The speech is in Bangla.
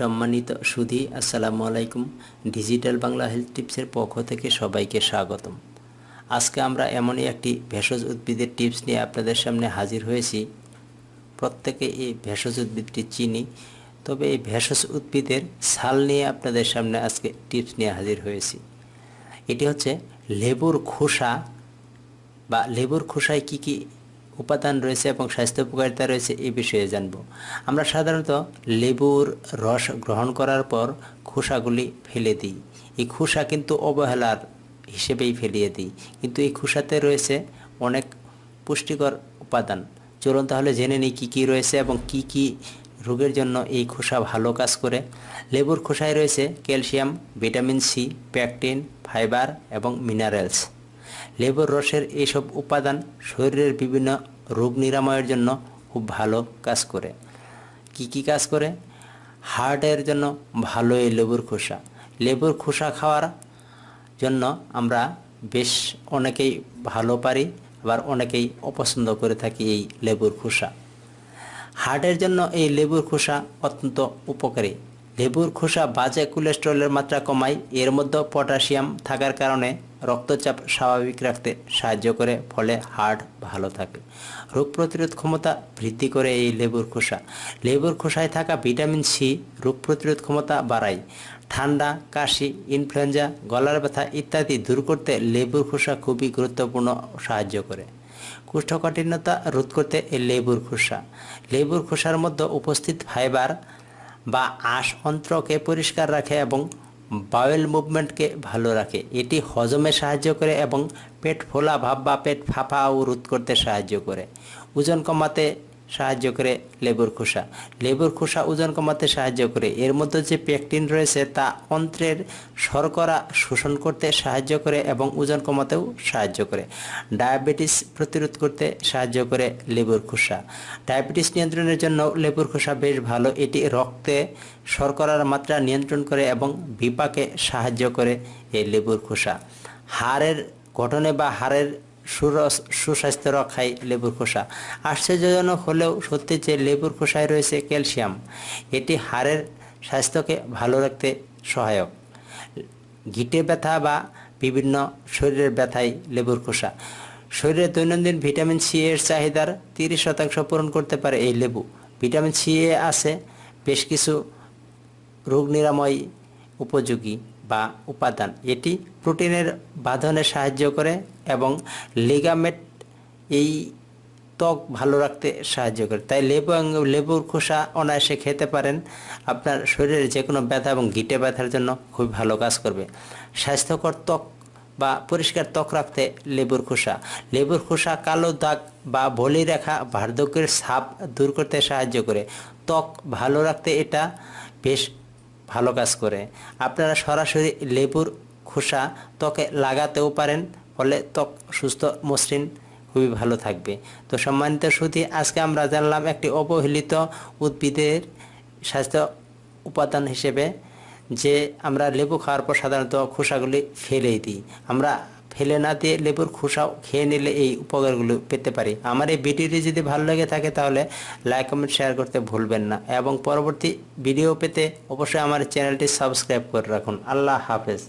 সম্মানিত সুধি, আসসালামু আলাইকুম। ডিজিটাল বাংলা হেলথ টিপসের পক্ষ থেকে সবাইকে স্বাগতম। আজকে আমরা এমনই একটি ভেষজ উদ্ভিদের টিপস নিয়ে আপনাদের সামনে হাজির হয়েছি। প্রত্যেকে এই ভেষজ উদ্ভিদটি চিনি, তবে এই ভেষজ উদ্ভিদের ছাল নিয়ে আপনাদের সামনে আজকে টিপস নিয়ে হাজির হয়েছি। এটি হচ্ছে লেবুর খোসা বা লেবুর খোসায় কি কি উপাদান রয়েছে এবং স্বাস্থ্য উপকারিতা রয়েছে এই বিষয়ে জানব। আমরা সাধারণত লেবুর রস গ্রহণ করার পর খোসাগুলি ফেলে দিই। এই খোসা কিন্তু অবহেলার হিসেবেই ফেলিয়ে দিই। কিন্তু এই খোসাতে রয়েছে অনেক পুষ্টিকর উপাদান। চলুন তাহলে জেনে নিই কী কী রয়েছে এবং কি কি রোগের জন্য এই খোসা ভালো কাজ করে। লেবুর খোসায় রয়েছে calcium, vitamin C, pectin, fibre এবং মিনারেলস। লেবুর রসের এইসব উপাদান শরীরের বিভিন্ন রোগ নিরাময়ের জন্য খুব ভালো কাজ করে। কি কি কাজ করে? হার্টের জন্য ভালো এই লেবুর খোসা। লেবুর খোসা খাওয়ার জন্য আমরা বেশ অনেকেই ভালো পারি, আবার অনেকেই অপছন্দ করে থাকি এই লেবুর খোসা। হার্টের জন্য এই লেবুর খোসা অত্যন্ত উপকারী। লেবুর খোসা বাজে কোলেস্ট্রলের মাত্রা কমায়, এর মধ্যে পটাশিয়াম থাকার কারণে রক্তচাপ স্বাভাবিক রাখতে সাহায্য করে, ফলে হার্ট ভালো থাকে। রোগ প্রতিরোধ ক্ষমতা বৃদ্ধি করে এই লেবুর খোসা। লেবুর খোসায় থাকা ভিটামিন সি রোগ প্রতিরোধ ক্ষমতা বাড়ায়। ঠান্ডা, কাশি, ইনফ্লুয়েঞ্জা, গলার ব্যথা ইত্যাদি দূর করতে লেবুর খোসা খুবই গুরুত্বপূর্ণ সাহায্য করে। কুষ্ঠকাঠিন্যতা রোধ করতে এই লেবুর খোসা। লেবুর খোসার মধ্যে উপস্থিত ফাইবার বা আঁশ অন্ত্রকে পরিষ্কার রাখে এবং বাওয়েল মুভমেন্টকে ভালো রাখে। এটি হজমে সাহায্য করে এবং পেট ফোলা ভাব বা পেট ফাঁপাও রোধ করতে সাহায্য করে। ওজন কমাতে সাহায্য করে লেবুর খোসা। লেবুর খোসা ওজন কমাতে সাহায্য করে। এর মধ্যে যে পেকটিন রয়েছে, তা অন্ত্রের শর্করা শোষণ করতে সাহায্য করে এবং ওজন কমাতেও সাহায্য করে। ডায়াবেটিস প্রতিরোধ করতে সাহায্য করে লেবুর খোসা। ডায়াবেটিস নিয়ন্ত্রণের জন্য লেবুর খোসা বেশ ভালো। এটি রক্তে শর্করার মাত্রা নিয়ন্ত্রণ করে এবং বিপাকে সাহায্য করে এই লেবুর খোসা। হাড়ের গঠনে বা হাড়ের সুস্বাস্থ্য রক্ষায় লেবুর খোসা। আশ্চর্যজনক হলেও সত্যি যে লেবুর খোসায় রয়েছে ক্যালসিয়াম, এটি হাড়ের স্বাস্থ্যকে ভালো রাখতে সহায়ক। গিটে ব্যথা বা বিভিন্ন শরীরের ব্যথায় লেবুর খোসা। শরীরের দৈনন্দিন ভিটামিন সি এর চাহিদার তিরিশ শতাংশ পূরণ করতে পারে এই লেবু। ভিটামিন সি এ আছে বেশ কিছু রোগ নিরাময় উপযোগী। বা উপাদান। এটি প্রোটিনের বাঁধনে সাহায্য করে এবং লিগামেট এই ত্বক ভালো রাখতে সাহায্য করে। তাই লেবু লেবুর খোসা অনায়াসে খেতে পারেন। আপনার শরীরের যে কোনো ব্যথা এবং গিটে ব্যথার জন্য খুব ভালো কাজ করবে। স্বাস্থ্যকর ত্বক বা পরিষ্কার ত্বক রাখতে লেবুর খোসা। লেবুর খোসা কালো দাগ বা বলি রেখা বার্ধক্যের ছাপ দূর করতে সাহায্য করে। ত্বক ভালো রাখতে এটা বেশ ভালো কাজ করে। আপনারা সরাসরি লেবুর খোসা ত্বকে লাগাতেও পারেন, ফলে ত্বক সুস্থ, মসৃণ, খুবই ভালো থাকবে। তো সম্মানিত সুতি আজকে আমরা জানলাম একটি অবহেলিত উদ্ভিদের স্বাস্থ্য উপাদান হিসেবে যে আমরা লেবু খাওয়ার পর সাধারণত খোসাগুলি ফেলেই দিই। আমরা ফেলে না দিয়ে লেবুর খোসা খেয়ে নিলে এই উপকারগুলো পেতে পারি। আমার এই ভিডিওটি যদি ভালো লেগে থাকে তাহলে লাইক, কমেন্ট, শেয়ার করতে ভুলবেন না। এবং পরবর্তী ভিডিও পেতে অবশ্যই আমার চ্যানেলটি সাবস্ক্রাইব করে রাখুন। আল্লাহ হাফেজ।